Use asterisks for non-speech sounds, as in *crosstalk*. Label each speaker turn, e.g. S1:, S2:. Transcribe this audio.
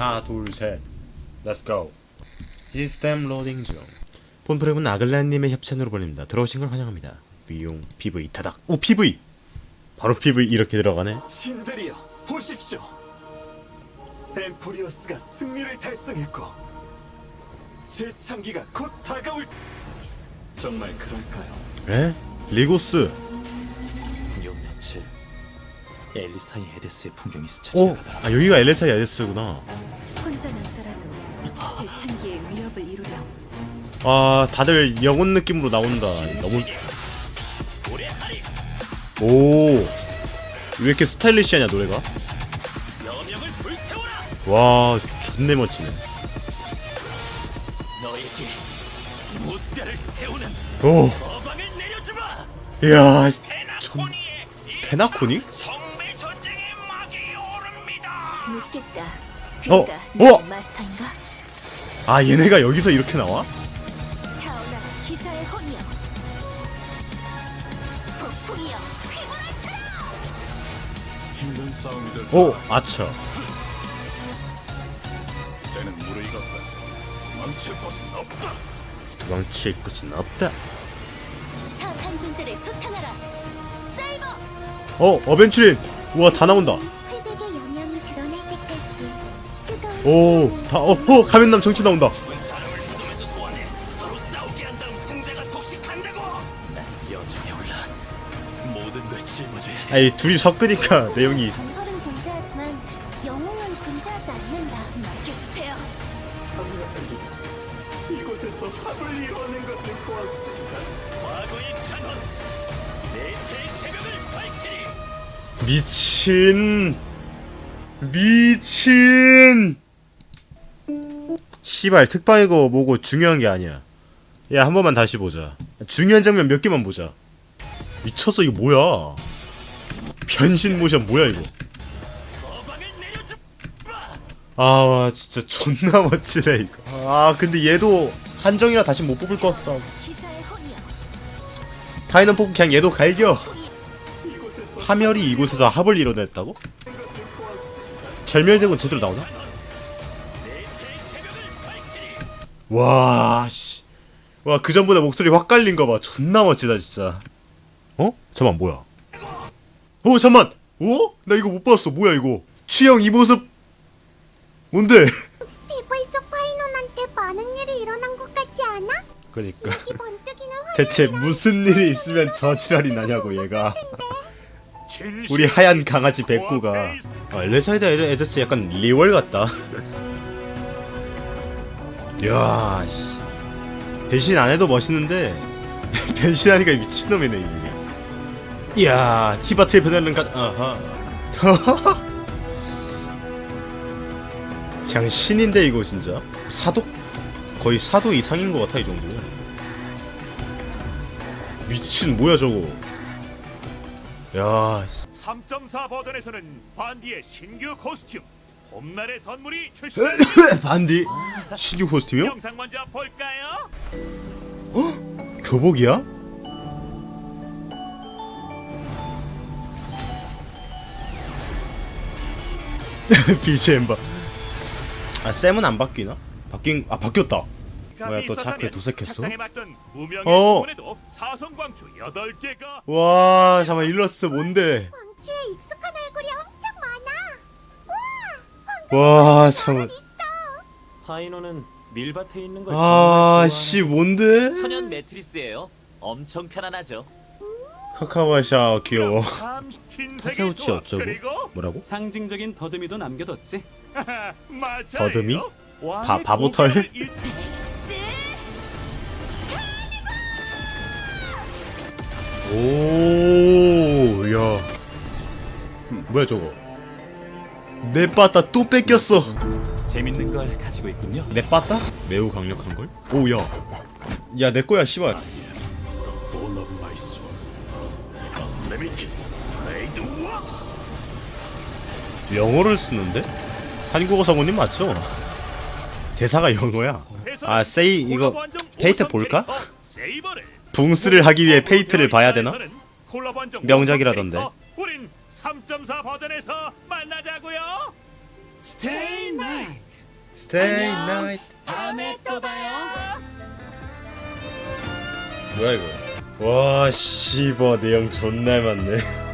S1: 하나 둘셋. Let's go. 시스템 로딩 중. 본프레임은 아글란님의 협찬으로 보냅니다. 들어오신 걸 환영합니다. 비용 PV 타닥. 오 PV 바로 PV 이렇게 들어가네.
S2: 신들이여 보십시오. 엠포리오스가 승리를 달성했고 재창기가 곧 다가올 정말 그럴까요?
S1: 에? 리고스!
S2: 요 며칠 엘리사의 에데스의 풍경이 스쳐
S1: 오!
S2: 지나가더라
S1: 아 여기가 엘레사이 아데스구나
S3: 위협을 이루렴.
S1: 아 다들 영혼 느낌으로 나온다. 너무 오왜 이렇게 스타일리시하냐 노래가?
S2: 여명을 불태워라
S1: 와 존내 멋지네.
S2: 너에게 무뼈를 태우는
S1: 오.
S2: 어방을 내려주마!
S1: 이야
S2: 페나코니의
S1: 페나코니?
S2: 성배 전쟁의 막이 오릅니다!
S3: 묻겠다.
S1: 어?
S3: 그가
S1: 어?
S3: 네 마스터인가?
S1: 아 얘네가 여기서 이렇게 나와?
S3: 타오라 기사의 혼이여. 폭풍이여 휘몰아쳐라.
S2: 힘든 싸움이 될
S1: 오 아차
S2: 때는 망칠 것은 없다
S1: 도망칠 곳은 없다
S3: 사악한 존재를 소탕하라. 사이버.
S1: 어 어벤츄린 우와 다 나온다 오 다 어 어, 가면남 정치 나온다. 아이 둘이 섞으니까 *laughs* 내용이.
S3: 전설은 존재하지만 영웅은 존재하지 않는다. 맡겨주세요.
S2: 이곳에서 합을 이뤄낸 것을 보았습니다. 과거의 찬원 내세의 새벽을 밝히리.
S1: 미친. 미친 시발 특방이고 뭐고 중요한 게 아니야. 야 한 번만 다시 보자. 중요한 장면 몇 개만 보자. 미쳤어 이거 뭐야? 변신 모션 뭐야 이거? 아 진짜 존나 *laughs* 멋지네 이거. 아 근데 얘도 한정이라 다시 못 뽑을 것 같다. 파이널 뽑고 그냥 얘도 갈겨. 파멸이 이곳에서 합을 이뤄냈다고? 절멸대군 제대로 나오나? 와, 씨. 와, 그 전보다 목소리 확 깔린 거 봐. 존나 멋지다, 진짜. 어? 잠만, 뭐야? 어, 잠만! 어? 나 이거 못 봤어. 뭐야, 이거? 취영 이 모습. 뭔데?
S3: 피부이 속 파이논한테 많은 일이 일어난 것 같지 않아?
S1: 그니까.
S3: 이 번뜩이는 화
S1: 대체 무슨 일이 있으면 저 지랄이 나냐고, 얘가. 우리 하얀 강아지 백구가. 아, 엘레사이드 에드스 약간 리월 같다. 야, 씨. 변신 안 해도 멋있는데, *laughs* 변신하니까 미친놈이네, 이게. 이야, 티바트의 베넬은 가, 아하. *laughs* 그냥 신인데, 이거 진짜. 사도? 거의 사도 이상인 것 같아, 이 정도면. 미친, 뭐야, 저거. 야, 씨.
S4: 3.4 버전에서는 반디의 신규 코스튬 봄날의 선물이 출시 *laughs*
S1: 반디 신규 코스튬이요?
S4: 영상 먼저 볼까요?
S1: 교복이야? *laughs* BGM 봐. 아 쌤은 안 바뀌나? 바뀐 아 바뀌었다. 뭐야 또 자크에 도색했어?
S4: 착장에 맞던 무명의
S1: 어.
S4: 부분에도 사성광추 8개가
S1: 와 잠깐 일러스트 뭔데?
S3: 광추에 익숙한 얼굴이 엄청 많아. 우 와,
S1: 와 잠깐
S2: 파이노는 밀밭에 있는 걸
S1: 아씨 뭔데?
S5: 천연 매트리스예요. 엄청 편안하죠.
S1: 카카오샤 귀여워.
S4: 참
S1: 타케우치 어쩌고? 뭐라고?
S6: 상징적인 더듬이도 남겨뒀지. *laughs*
S1: 더듬이? 바- 바보털?
S4: 고개를 일-
S1: 오, 야. 뭐야 저거? 내 빠따 또 뺏겼어.
S2: 재밌는 걸 가지고 있군요
S1: 내 빠따? 매우 강력한 걸? 오, 야. 야, 내 거야, 씨발. 영어를 쓰는데? 한국어 성우님 맞죠? 대사가 영어야. 아, 세이 이거 페이트 볼까? 붕스를 하기 위해 페이트를 봐야 되나? 명작이라던데.
S4: 점사 버전에서 만나자고요.
S6: 스테이 나이트.
S1: 스테이 안녕. 나이트.
S4: 다음에 또 봐요.
S1: 뭐야 이거? 와 씨발 내용 존나 많네.